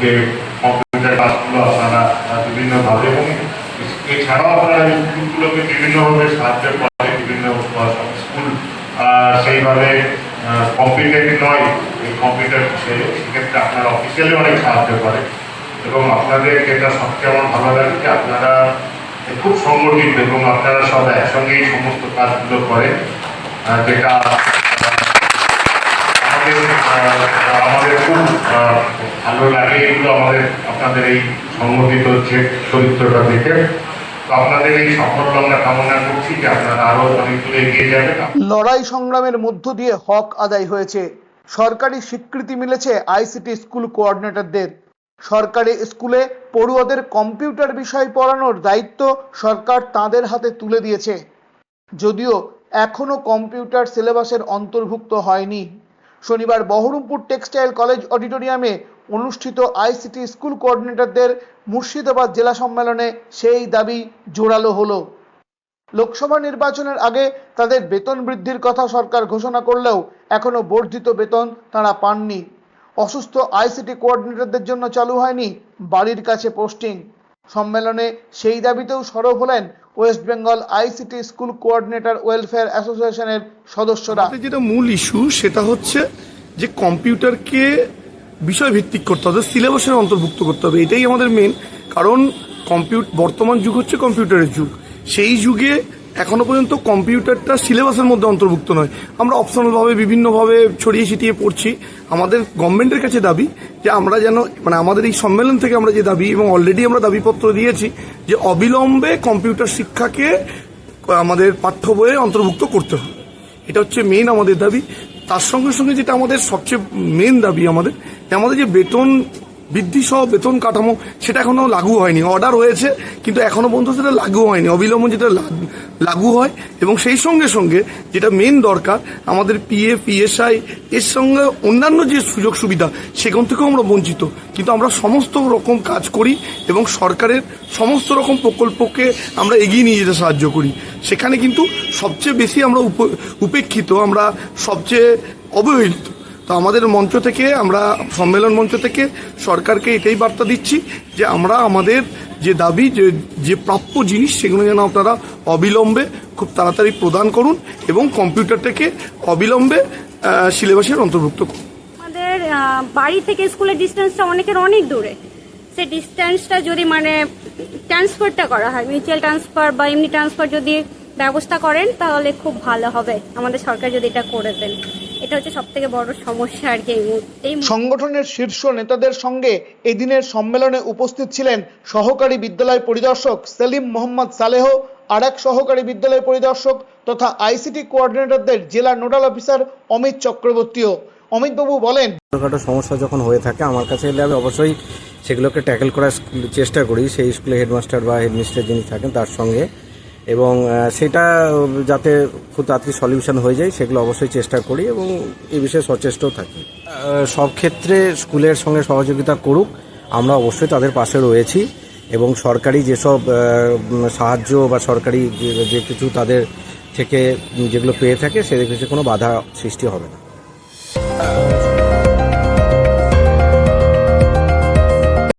যে কম্পিউটার ক্লাসগুলো আপনারা বিভিন্নভাবে এবং এছাড়াও আপনারা স্কুলগুলোকে বিভিন্নভাবে সাহায্য করে, বিভিন্ন স্কুল সেইভাবে কম্পিটেন্ট নয়, এই কম্পিউটার বিষয়ে সেক্ষেত্রে আপনারা অফিসিয়ালি অনেক সাহায্য করে। এবং আপনাদের যেটা সবচেয়ে আমার ভালো লাগে যে আপনারা খুব সংগঠিত এবং আপনারা সব একসঙ্গেই সমস্ত কাজগুলো করেন যেটা আমাদের আপনাদের এই সংগঠিত যে চরিত্রটা দেখে লড়াই সংগ্রামের মধ্য দিয়ে হক আদায় হয়েছে। সরকারি স্বীকৃতি মিলেছে আইসিটি স্কুল কোঅর্ডিনেটরদের। সরকারি স্কুলে পড়ুয়াদের কম্পিউটার বিষয় পড়ানোর দায়িত্ব সরকার তাদের হাতে তুলে দিয়েছে। যদিও এখনও কম্পিউটার সিলেবাসের অন্তর্ভুক্ত হয়নি। শনিবার বহরমপুর টেক্সটাইল কলেজ অডিটোরিয়ামে অনুষ্ঠিত আইসিটি স্কুল কোঅর্ডিনেটরদের মুর্শিদাবাদ জেলা সম্মেলনে সেই দাবি জোরালো হলো। লোকসভা নির্বাচনের আগে তাদের বেতন বৃদ্ধির কথা সরকার ঘোষণা করলেও এখনও বর্ধিত বেতন তারা পাননি। অসুস্থ আইসিটি কোঅর্ডিনেটরদের জন্য চালু হয়নি বাড়ির কাছে পোস্টিং। সম্মেলনে সেই দাবিতেও সরব হলেন West Bengal ICT school coordinator welfare অ্যাসোসিয়েশনের সদস্যরা। যেটা মূল ইস্যু সেটা হচ্ছে যে কম্পিউটারকে বিষয় ভিত্তিক করতে হবে, সিলেবাসের অন্তর্ভুক্ত করতে হবে, এটাই আমাদের মেন কারণ কম্পিউট বর্তমান যুগ হচ্ছে কম্পিউটারের যুগ। সেই যুগে এখনও পর্যন্ত কম্পিউটারটা সিলেবাসের মধ্যে অন্তর্ভুক্ত নয়। আমরা অপশনালভাবে বিভিন্নভাবে ছড়িয়ে ছিটিয়ে পড়ছি। আমাদের গভর্নমেন্টের কাছে দাবি যে আমরা যেন মানে আমাদের এই সম্মেলন থেকে আমরা যে দাবি এবং অলরেডি আমরা দাবিপত্র দিয়েছি যে অবিলম্বে কম্পিউটার শিক্ষাকে আমাদের পাঠ্য বইয়ে অন্তর্ভুক্ত করতে হবে। এটা হচ্ছে মেন আমাদের দাবি। তার সঙ্গে সঙ্গে যেটা আমাদের সবচেয়ে মেন দাবি আমাদের আমাদের যে বেতন বৃদ্ধি সহ বেতন কাঠামো, সেটা এখনও লাগু হয়নি। অর্ডার হয়েছে, কিন্তু এখনও পর্যন্ত সেটা লাগু হয়নি। অবিলম্বে যেটা লাগ- হয় এবং সেই সঙ্গে সঙ্গে যেটা মেন দরকার, আমাদের পিএ পিএসআই এর সঙ্গে অন্যান্য যে সুযোগ সুবিধা, সেখান থেকেও আমরা বঞ্চিত। কিন্তু আমরা সমস্ত রকম কাজ করি এবং সরকারের সমস্ত রকম প্রকল্পকে আমরা এগিয়ে নিয়ে যেতে সাহায্য করি। সেখানে কিন্তু সবচেয়ে বেশি আমরা উপ- উপেক্ষিত, আমরা সবচেয়ে অবহেলিত। তো আমাদের মঞ্চ থেকে, আমরা সম্মেলন মঞ্চ থেকে সরকারকে এটাই বার্তা দিচ্ছি যে আমরা আমাদের যে দাবি, যে যে প্রাপ্য জিনিস, সেগুলো যেন আপনারা অবিলম্বে খুব তাড়াতাড়ি প্রদান করুন এবং কম্পিউটারটাকে অবিলম্বে সিলেবাসের অন্তর্ভুক্ত করুন। আমাদের বাড়ি থেকে স্কুলের ডিস্টেন্সটা অনেকের অনেক দূরে। সেই ডিস্টেন্সটা যদি মানে ট্রান্সফারটা করা হয় মিউচুয়াল ট্রান্সফার বা এমনি ট্রান্সফার যদি ব্যবস্থা করেন তাহলে খুব ভালো হবে। আমাদের সরকার যদি এটা করে দেন। এটা হচ্ছে সব থেকে বড় সমস্যা আর কি এই। সংগঠনের শীর্ষ নেতাদের সঙ্গে এদিনের সম্মেলনে উপস্থিত ছিলেন সহকারী বিদ্যালয় পরিদর্শক সেলিম মোহাম্মদ সালেহ আর এক সহকারী বিদ্যালয় পরিদর্শক তথা আইসিটি কোঅর্ডিনেটরদের জেলা নোডাল অফিসার অমিত চক্রবর্তীও। অমিতবাবু বলেন ছোটোখাটো সমস্যা যখন হয়ে থাকে আমার কাছে এলে আমি অবশ্যই সেগুলোকে ট্যাকেল করার চেষ্টা করি। সেই স্কুলে হেডমাস্টার বা হেডমিস্টার যিনি থাকেন তার সঙ্গে এবং সেটা যাতে খুব তাড়াতাড়ি সলিউশন হয়ে যায়, সেগুলো অবশ্যই চেষ্টা করি এবং এই বিষয়ে সচেষ্ট থাকি। সব ক্ষেত্রে স্কুলের সঙ্গে সহযোগিতা করুক, আমরা অবশ্যই তাদের পাশে রয়েছি এবং সরকারি যেসব সাহায্য বা সরকারি যে- কিছু তাদের থেকে যেগুলো পেয়ে থাকে সেদের কিছু কোনো বাধা সৃষ্টি হবে না।